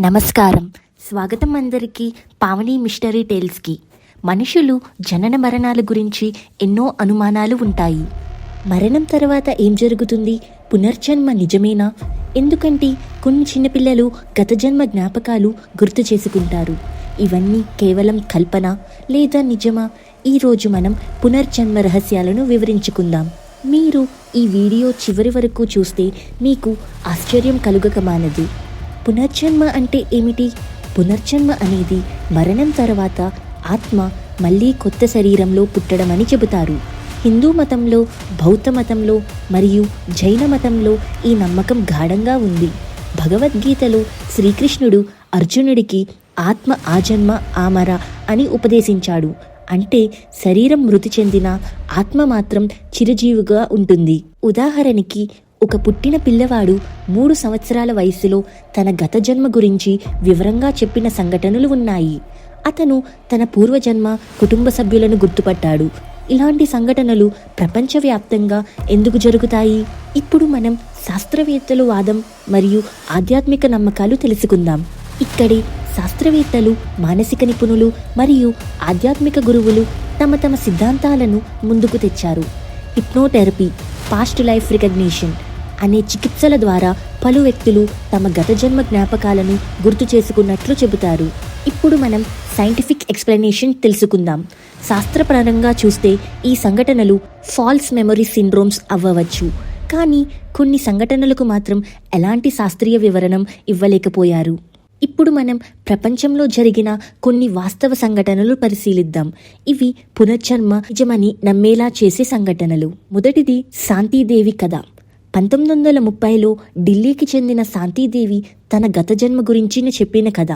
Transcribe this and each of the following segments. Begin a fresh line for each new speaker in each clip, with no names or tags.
నమస్కారం. స్వాగతం అందరికీ పావని మిస్టరీ టేల్స్కి. మనుషులు జనన మరణాల గురించి ఎన్నో అనుమానాలు ఉంటాయి. మరణం తర్వాత ఏం జరుగుతుంది? పునర్జన్మ నిజమేనా? ఎందుకంటే కొన్ని చిన్నపిల్లలు గత జన్మ జ్ఞాపకాలు గుర్తు చేసుకుంటారు. ఇవన్నీ కేవలం కల్పన లేదా నిజమా? ఈరోజు మనం పునర్జన్మ రహస్యాలను వివరించుకుందాం. మీరు ఈ వీడియో చివరి వరకు చూస్తే మీకు ఆశ్చర్యం కలుగకమానది పునర్జన్మ అంటే ఏమిటి? పునర్జన్మ అనేది మరణం తర్వాత ఆత్మ మళ్ళీ కొత్త శరీరంలో పుట్టడం అని చెబుతారు. హిందూ మతంలో బౌద్ధ మతంలో మరియు జైన మతంలో ఈ నమ్మకం గాఢంగా ఉంది. భగవద్గీతలో శ్రీకృష్ణుడు అర్జునుడికి ఆత్మ ఆజన్మ ఆమర అని ఉపదేశించాడు. అంటే శరీరం మృతి చెందిన ఆత్మ మాత్రం చిరజీవిగా ఉంటుంది. ఉదాహరణకి ఒక పుట్టిన పిల్లవాడు మూడు సంవత్సరాల వయసులో తన గత జన్మ గురించి వివరంగా చెప్పిన సంఘటనలు ఉన్నాయి. అతను తన పూర్వజన్మ కుటుంబ సభ్యులను గుర్తుపట్టాడు. ఇలాంటి సంఘటనలు ప్రపంచవ్యాప్తంగా ఎందుకు జరుగుతాయి? ఇప్పుడు మనం శాస్త్రవేత్తలు వాదం మరియు ఆధ్యాత్మిక నమ్మకాలు తెలుసుకుందాం. ఇక్కడి శాస్త్రవేత్తలు మానసిక నిపుణులు మరియు ఆధ్యాత్మిక గురువులు తమ తమ సిద్ధాంతాలను ముందుకు తెచ్చారు. హిప్నోథెరపీ పాస్ట్ లైఫ్ రికగ్నిషన్ అనే చికిత్సల ద్వారా పలు వ్యక్తులు తమ గత జన్మ జ్ఞాపకాలను గుర్తు చేసుకున్నట్లు చెబుతారు. ఇప్పుడు మనం సైంటిఫిక్ ఎక్స్ప్లెనేషన్ తెలుసుకుందాం. శాస్త్రపరంగా చూస్తే ఈ సంఘటనలు ఫాల్స్ మెమరీ సిండ్రోమ్స్ అవ్వవచ్చు. కానీ కొన్ని సంఘటనలకు మాత్రం ఎలాంటి శాస్త్రీయ వివరణం ఇవ్వలేకపోయారు. ఇప్పుడు మనం ప్రపంచంలో జరిగిన కొన్ని వాస్తవ సంఘటనలు పరిశీలిద్దాం. ఇవి పునర్జన్మ నిజమని నమ్మేలా చేసే సంఘటనలు. మొదటిది శాంతిదేవి కథ. పంతొమ్మిది వందల ముప్పైలో ఢిల్లీకి చెందిన శాంతిదేవి తన గత జన్మ గురించి చెప్పిన కథ.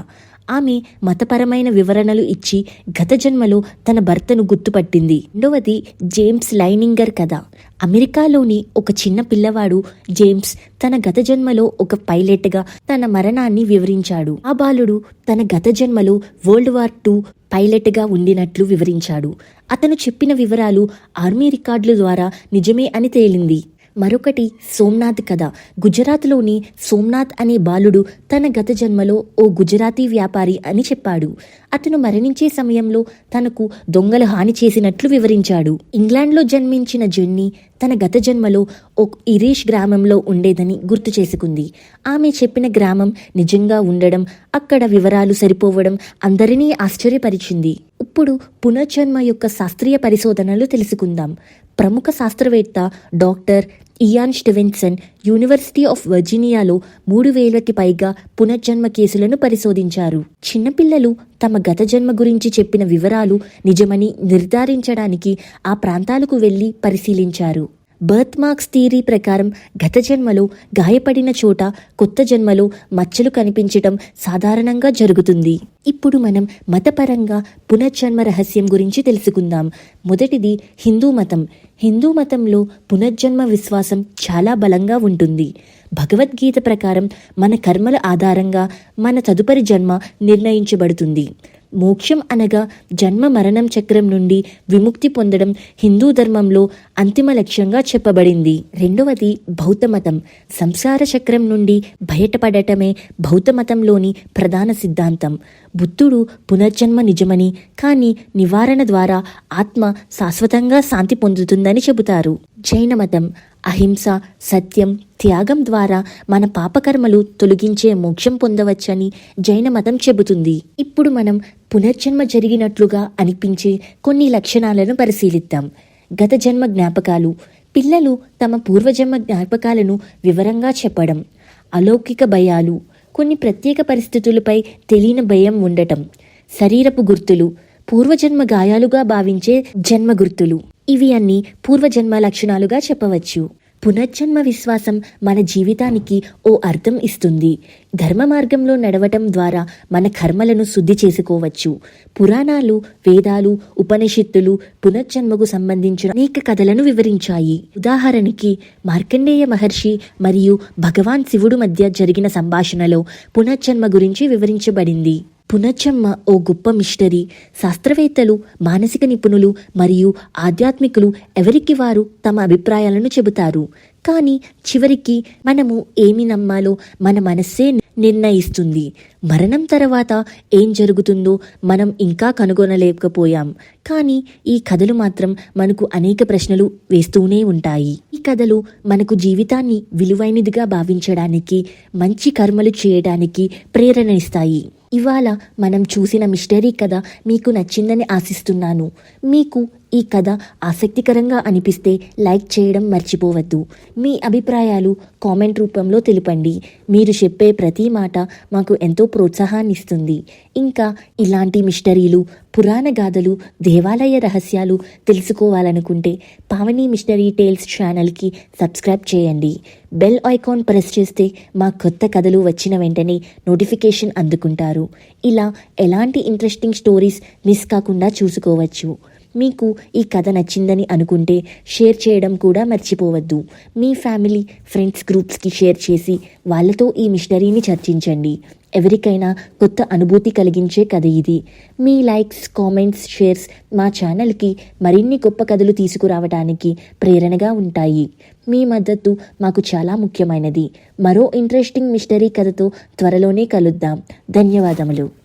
ఆమె మతపరమైన వివరణలు ఇచ్చి గత జన్మలో తన భర్తను గుర్తుపట్టింది. రెండవది జేమ్స్ లైనింగర్ కథ. అమెరికాలోని ఒక చిన్న పిల్లవాడు జేమ్స్ తన గత జన్మలో ఒక పైలట్గా తన మరణాన్ని వివరించాడు. ఆ బాలుడు తన గత జన్మలో వరల్డ్ వార్ టూ పైలట్గా ఉండినట్లు వివరించాడు. అతను చెప్పిన వివరాలు ఆర్మీ రికార్డుల ద్వారా నిజమే అని తేలింది. మరొకటి సోమ్నాథ్ కథ. గుజరాత్లోని సోమ్నాథ్ అనే బాలుడు తన గత జన్మలో ఓ గుజరాతీ వ్యాపారి అని చెప్పాడు. అతను మరణించే సమయంలో తనకు దొంగలు హాని చేసినట్లు వివరించాడు. ఇంగ్లాండ్లో జన్మించిన జెన్నీ తన గత జన్మలో ఓ ఇరీష్ గ్రామంలో ఉండేదని గుర్తు చేసుకుంది. ఆమె చెప్పిన గ్రామం నిజంగా ఉండడం అక్కడ వివరాలు సరిపోవడం అందరినీ ఆశ్చర్యపరిచింది. ఇప్పుడు పునర్జన్మ యొక్క శాస్త్రీయ పరిశోధనలు తెలుసుకుందాం. ప్రముఖ శాస్త్రవేత్త doctor Ian Stevenson university of వర్జీనియాలో మూడు వేలకి పైగా పునర్జన్మ కేసులను పరిశోధించారు. చిన్నపిల్లలు తమ గత జన్మ గురించి చెప్పిన వివరాలు నిజమని నిర్ధారించడానికి ఆ ప్రాంతాలకు వెళ్ళి పరిశీలించారు. బర్త్ మార్క్స్ థియరీ ప్రకారం గత జన్మలో గాయపడిన చోట కొత్త జన్మలో మచ్చలు కనిపించటం సాధారణంగా జరుగుతుంది. ఇప్పుడు మనం మతపరంగా పునర్జన్మ రహస్యం గురించి తెలుసుకుందాం. మొదటిది హిందూ మతం. హిందూ మతంలో పునర్జన్మ విశ్వాసం చాలా బలంగా ఉంటుంది. భగవద్గీత ప్రకారం మన కర్మల ఆధారంగా మన తదుపరి జన్మ నిర్ణయించబడుతుంది. మోక్షం అనగా జన్మ మరణం చక్రం నుండి విముక్తి పొందడం హిందూ ధర్మంలో అంతిమ లక్ష్యంగా చెప్పబడింది. రెండవది బౌద్ధమతం. సంసార చక్రం నుండి బయటపడటమే బౌద్ధమతంలోని ప్రధాన సిద్ధాంతం. బుద్ధుడు పునర్జన్మ నిజమని కానీ నివారణ ద్వారా ఆత్మ శాశ్వతంగా శాంతి పొందుతుందని చెబుతారు. జైన మతం అహింస సత్యం త్యాగం ద్వారా మన పాపకర్మలు తొలగించే మోక్షం పొందవచ్చని జైన మతం చెబుతుంది. ఇప్పుడు మనం పునర్జన్మ జరిగినట్లుగా అనిపించే కొన్ని లక్షణాలను పరిశీలిద్దాం. గత జన్మ జ్ఞాపకాలు పిల్లలు తమ పూర్వజన్మ జ్ఞాపకాలను వివరంగా చెప్పడం అలౌకిక భయాలు కొన్ని ప్రత్యేక పరిస్థితులపై తెలియని భయం ఉండటం శరీరపు గుర్తులు పూర్వజన్మ గాయాలుగా భావించే జన్మ గుర్తులు. ఇవి అన్ని పూర్వజన్మ లక్షణాలుగా చెప్పవచ్చు. పునర్జన్మ విశ్వాసం మన జీవితానికి ఓ అర్థం ఇస్తుంది. ధర్మ మార్గంలో నడవటం ద్వారా మన కర్మలను శుద్ధి చేసుకోవచ్చు. పురాణాలు వేదాలు ఉపనిషత్తులు పునర్జన్మకు సంబంధించిన అనేక కథలను వివరించాయి. ఉదాహరణకి మార్కండేయ మహర్షి మరియు భగవాన్ శివుడు మధ్య జరిగిన సంభాషణలో పునర్జన్మ గురించి వివరించబడింది. పునచ్చమ్మ ఓ గొప్ప మిషనరీ శాస్త్రవేత్తలు మానసిక నిపుణులు మరియు ఆధ్యాత్మికులు ఎవరికి వారు తమ అభిప్రాయాలను చెబుతారు? కానీ చివరికి మనము ఏమి నమ్మాలో మన మనస్సే నిర్ణయిస్తుంది. మరణం తర్వాత ఏం జరుగుతుందో మనం ఇంకా కనుగొనలేకపోయాం. కానీ ఈ కథలు మాత్రం మనకు అనేక ప్రశ్నలు వేస్తూనే ఉంటాయి. ఈ కథలు మనకు జీవితాన్ని విలువైనదిగా భావించడానికి మంచి కర్మలు చేయడానికి ప్రేరణ ఇస్తాయి. ఇవాళ మనం చూసిన మిస్టరీ కథ మీకు నచ్చిందని ఆశిస్తున్నాను. మీకు ఈ కథ ఆసక్తికరంగా అనిపిస్తే లైక్ చేయడం మర్చిపోవద్దు. మీ అభిప్రాయాలు కామెంట్ రూపంలో తెలుపండి. మీరు చెప్పే ప్రతి మాట మాకు ఎంతో ప్రోత్సాహాన్నిస్తుంది. ఇంకా ఇలాంటి మిస్టరీలు పురాణ గాథలు దేవాలయ రహస్యాలు తెలుసుకోవాలనుకుంటే పావని మిస్టరీ టేల్స్ ఛానల్కి సబ్స్క్రైబ్ చేయండి. బెల్ ఐకాన్ ప్రెస్ చేస్తే మా కొత్త కథలు వచ్చిన వెంటనే నోటిఫికేషన్ అందుకుంటారు. ఇలా ఎలాంటి ఇంట్రెస్టింగ్ స్టోరీస్ మిస్ కాకుండా చూసుకోవచ్చు. మీకు ఈ కథ నచ్చిందని అనుకుంటే షేర్ చేయడం కూడా మర్చిపోవద్దు. మీ ఫ్యామిలీ ఫ్రెండ్స్ గ్రూప్స్కి షేర్ చేసి వాళ్ళతో ఈ మిస్టరీని చర్చించండి. ఎవరికైనా కొత్త అనుభూతి కలిగించే కథ ఇది. మీ లైక్స్ కామెంట్స్ షేర్స్ మా ఛానల్కి మరిన్ని గొప్ప కథలు తీసుకురావడానికి ప్రేరణగా ఉంటాయి. మీ మద్దతు మాకు చాలా ముఖ్యమైనది. మరో ఇంట్రెస్టింగ్ మిస్టరీ కథతో త్వరలోనే కలుద్దాం. ధన్యవాదములు.